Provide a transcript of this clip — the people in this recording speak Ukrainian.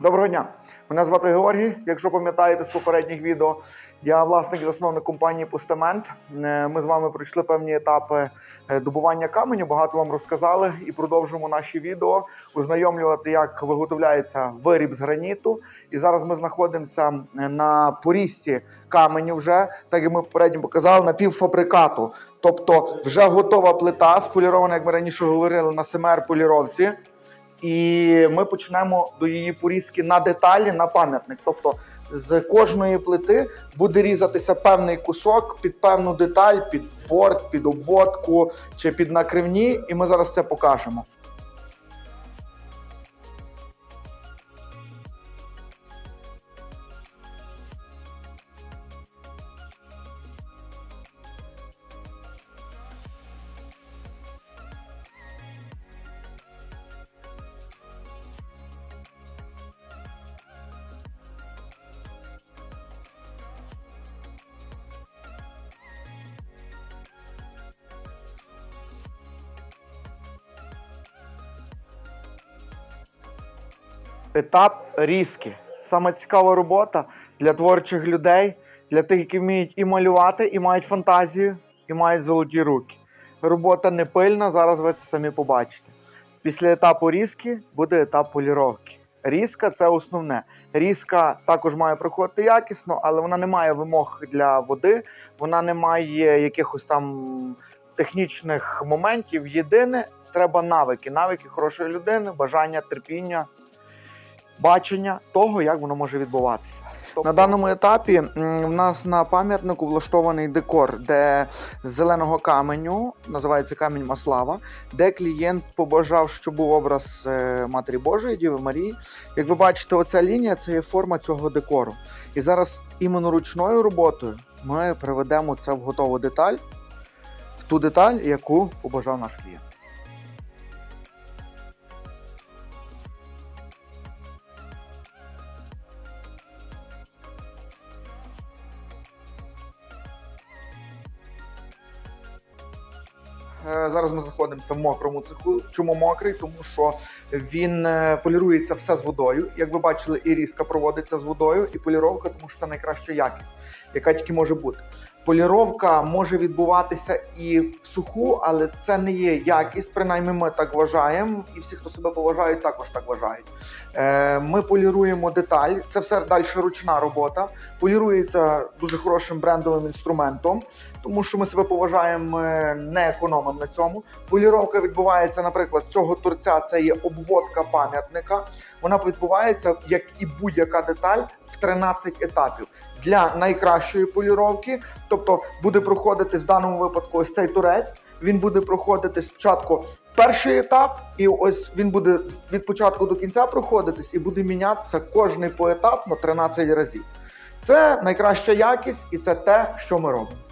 Доброго дня! Мене звати Георгій. Якщо пам'ятаєте з попередніх відео, я власник і засновник компанії Пустамент. Е, Ми з вами пройшли певні етапи е, добування каменю. Багато вам розказали і продовжуємо наші відео ознайомлювати, як виготовляється виріб з граніту. І зараз ми знаходимося е, на порізці каменю, вже так як ми попередньо показали, на півфабрикату. Тобто вже готова плита, сполірована, як ми раніше говорили, на СМР поліровці. І ми почнемо до її порізки на деталі, на пам'ятник. Тобто з кожної плити буде різатися певний кусок під певну деталь, під борт, під обводку чи під накривні, і ми зараз це покажемо. Етап різки. Саме цікава робота для творчих людей, для тих, які вміють і малювати, і мають фантазію, і мають золоті руки. Робота не пильна, зараз ви це самі побачите. Після етапу різки буде етап поліровки. Різка це основне. Різка також має проходити якісно, але вона не має вимог для води, вона не має якихось там технічних моментів. Єдине, треба навики, навики хорошої людини, бажання, терпіння, бачення того, як воно може відбуватися. На даному етапі в нас на пам'ятнику влаштований декор, де з зеленого каменю, називається камінь Маслава, де клієнт побажав, щоб був образ е, Матері Божої, Діви Марії. Як ви бачите, оця лінія це є форма цього декору. І зараз іменно ручною роботою ми приведемо це в готову деталь, в ту деталь, яку побажав наш клієнт. Зараз ми знаходимося в мокрому цеху. Чому мокрий? Тому що він е, полірується все з водою. Як ви бачили, і різка проводиться з водою, і поліровка, тому що це найкраща якість, яка тільки може бути. Поліровка може відбуватися і в суху, але це не є якість. Принаймні, ми так вважаємо, і всі, хто себе поважають, також так вважають. Е, Ми поліруємо деталь. Це все далі ручна робота. Полірується дуже хорошим брендовим інструментом, тому що ми себе поважаємо, е, не економимо на цьому. Поліровка відбувається, наприклад, цього торця. Це є обводка пам'ятника. Вона відбувається як і будь-яка деталь в 13 етапів. Для найкращої поліровки, тобто буде проходити в даному випадку ось цей турець. Він буде проходити спочатку перший етап, і ось він буде від початку до кінця проходитись і буде мінятися кожний поетапно 13 разів. Це найкраща якість, і це те, що ми робимо.